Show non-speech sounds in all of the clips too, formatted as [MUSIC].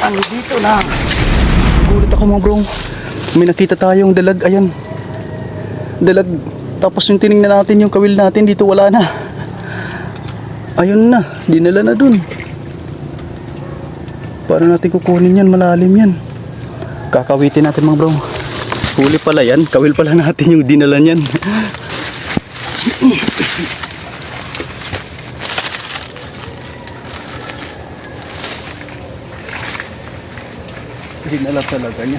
Ano dito na? Gulat ako mga bro. May nakita tayong dalag. Ayan. Dalag. Tapos yung tiningnan natin yung kawil natin dito wala na. Ayun na. Dinala na dun. Para natin kukunin yan. Malalim yan. Kakawitin natin mga bro. Huli pala yan. Kawil pala [LAUGHS] natin yung dinala niyan. [LAUGHS] Dinala talaga niya.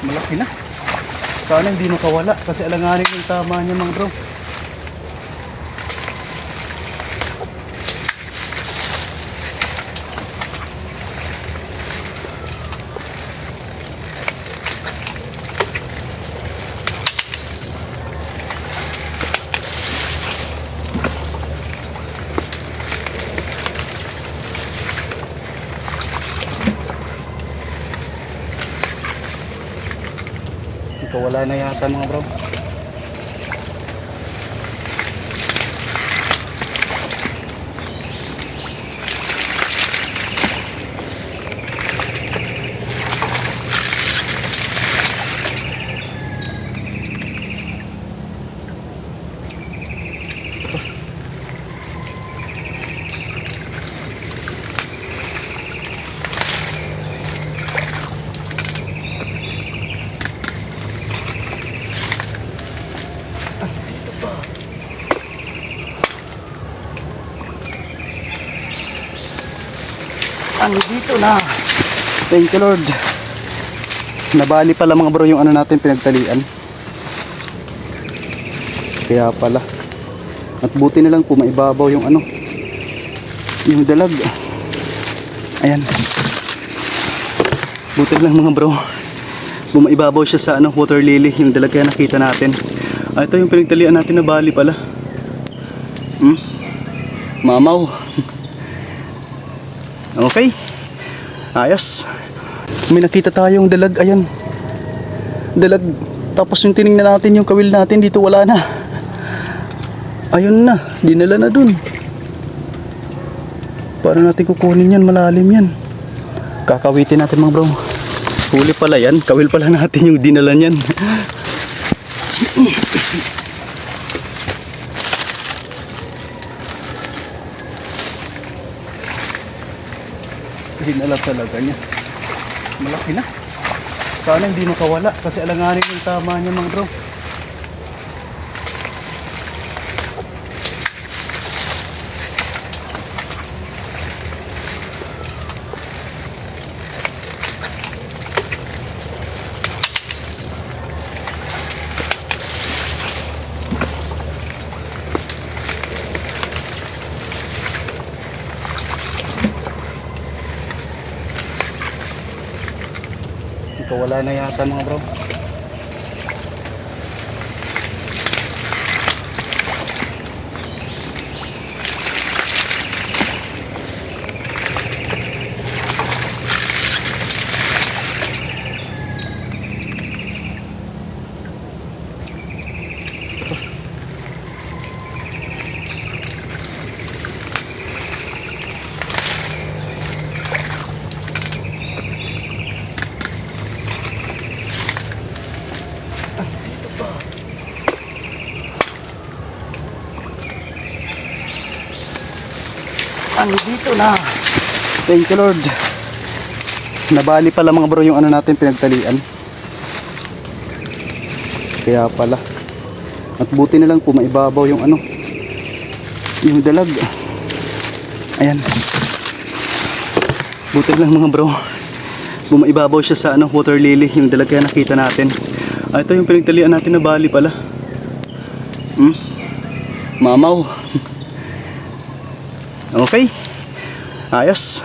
Malaki na. Sana hindi makawala kasi alanganin yung tama niya mga bro. Ito wala na yata mga bro. Ano dito na? Thank you Lord. Nabali pala mga bro yung ano natin pinagtalian. Kaya pala. At buti na lang po maibabaw yung ano. Yung dalag. Ayan. Buti lang mga bro. Bumaibabaw siya sa ano, water lily. Yung dalag kaya nakita natin. Ah, ito yung pinagtalian natin na bali pala. Hmm? Mamaw. [LAUGHS] Okay. Ayos. May nakita tayong dalag. Ayan. Dalag. Tapos yung tiningnan natin yung kawil natin dito wala na. Ayun na. Dinala na dun. Para natin kukunin yan. Malalim yan. Kakawitin natin mga bro. Huli pala yan. Kawil pala [LAUGHS] natin yung dinala niyan. [LAUGHS] Dinala talaga niya. Malaki na. Sana hindi makawala kasi alanganin yung tama niya mga bro. Ito wala na yata mga bro. Ano dito na? Thank you Lord. Nabali pala mga bro yung ano natin pinagtalian. Kaya pala. At buti na lang po maibabaw yung ano. Yung dalag. Ayan. Buti na lang mga bro. Bumaibabaw siya sa ano, water lily. Yung dalag kaya nakita natin. Ah, ito yung pinagtalian natin na bali pala. Hmm? Mamaw. [LAUGHS] Okay. Ayos.